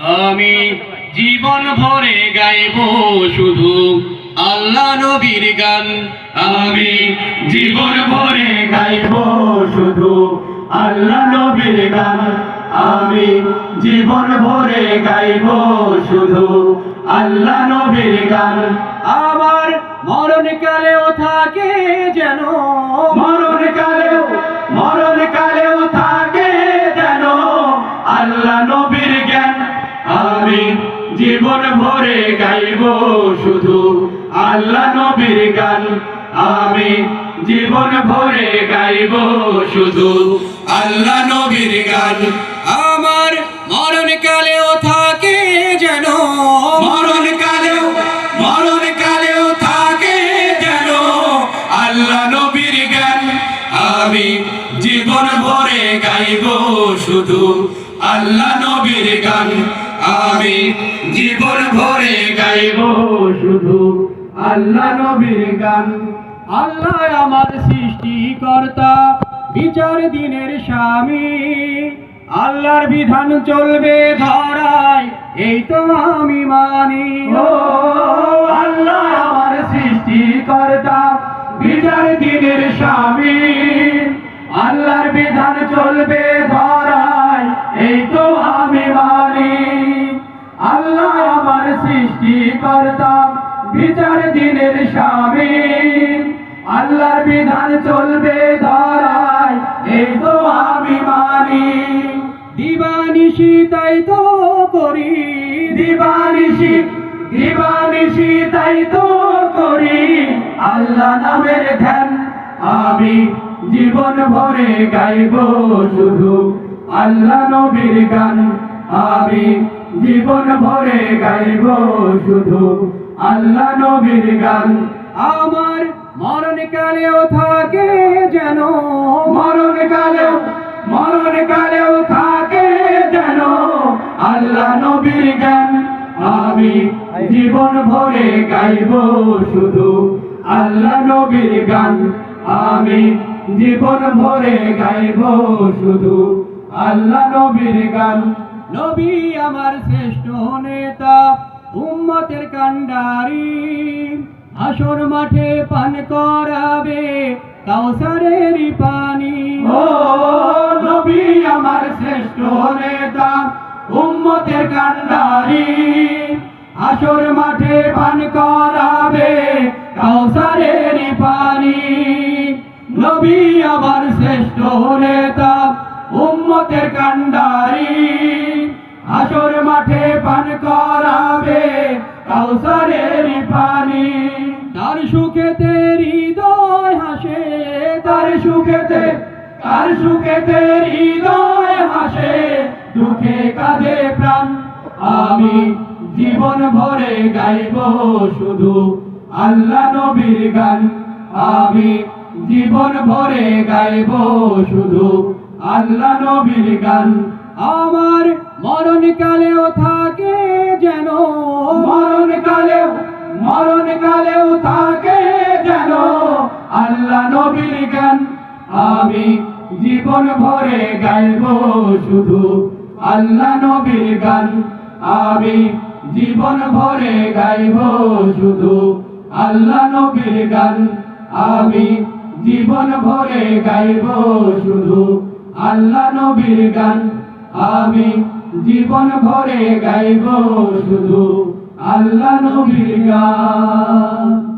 আমি জীবন ভরে গাইব শুধু আল্লাহ নবীর গান। আমি জীবন ভরে গাইব শুধু আল্লাহ নবীর গান। আমি জীবন ভরে গাইব শুধু আল্লাহ নবীর গান। আমার মরণ কালেও থাকে যেন আমি জীবন ভরে গাইব শুধু আল্লাহ নবীর গান। আমি জীবন ভরে গাইব শুধু আল্লাহ নবীর গান। আমার মরণ কালেও থাকে যেন মরণ কালেও মরণ কালেও থাকে যেন আল্লাহ নবীর গান। আমি জীবন ভরে গাইব শুধু আল্লাহ নবীর গান। আমি জীবন ভরে গাইব শুধু আল্লাহ নবীর গান। আল্লাহ আমার সৃষ্টিকর্তা, বিচার দিনের স্বামী। আল্লাহর বিধান চলবে ধরায়, এই তো আমি মানি। আল্লাহ আমার সৃষ্টিকর্তা, বিচার দিনের স্বামী। আল্লাহর বিধান চলবে সৃষ্টিকর্তা বিচার দিনের স্বামী। আল্লাহর বিধান চলবে ধরায় এই তো আমি মানি। দিবানিশি তাই তো করি। দিবানিশি দিবানিশি তাই তো করি। আল্লাহ নামের ধ্যান আমি জীবন ভরে গাইব শুধু। আল্লাহ নবীর গান আমি জীবন ভরে গাইব শুধু আল্লাহ নবীর গান। আমার মরণ কালেও থাকে যেন। মরণ কালেও মরণ কালেও থাকে যেন আল্লাহ নবীর গান। আমি জীবন ভরে গাইব শুধু আল্লাহ নবীর গান। আমি জীবন ভরে গাইব শুধু আল্লাহ নবীর গান। নবী আমার শ্রেষ্ঠ নেতা উম্মতের কান্ডারি আসর মাঠে পান করাবে কাউসারের পানি। ও নবী আমার শ্রেষ্ঠ নেতা উম্মতের কান্ডারি আসর মাঠে পান করাবে কাউসারের পানি। নবী আমার শ্রেষ্ঠ নেতা উম্মতের কান্ডারি আসর মাঠে পান করাবে কাউসারের পানি। তার সুখেতে হৃদয় হাসে, তার সুখেতে তার সুখেতে হৃদয় হাসে, দুঃখে কাঁদে প্রাণ। আমি জীবন ভরে গাইব শুধু আল্লাহ নবীর গান। আমি জীবন ভরে গাইব শুধু আল্লাহ নবীর গান। আমার মরণ কালেও থাকে যেন। মরণ কালেও মরণ কালেও থাকে যেন। আল্লাহ নবীর গান আমি জীবন ভরে গাইব শুধু। আল্লাহ নবীর গান আমি জীবন ভরে গাইব শুধু। আল্লাহ নবীর গান আমি জীবন ভরে গাইব শুধু। আল্লাহ নবীর গান আমি জীবন ভরে গাইব শুধু আল্লাহ নবীর গান।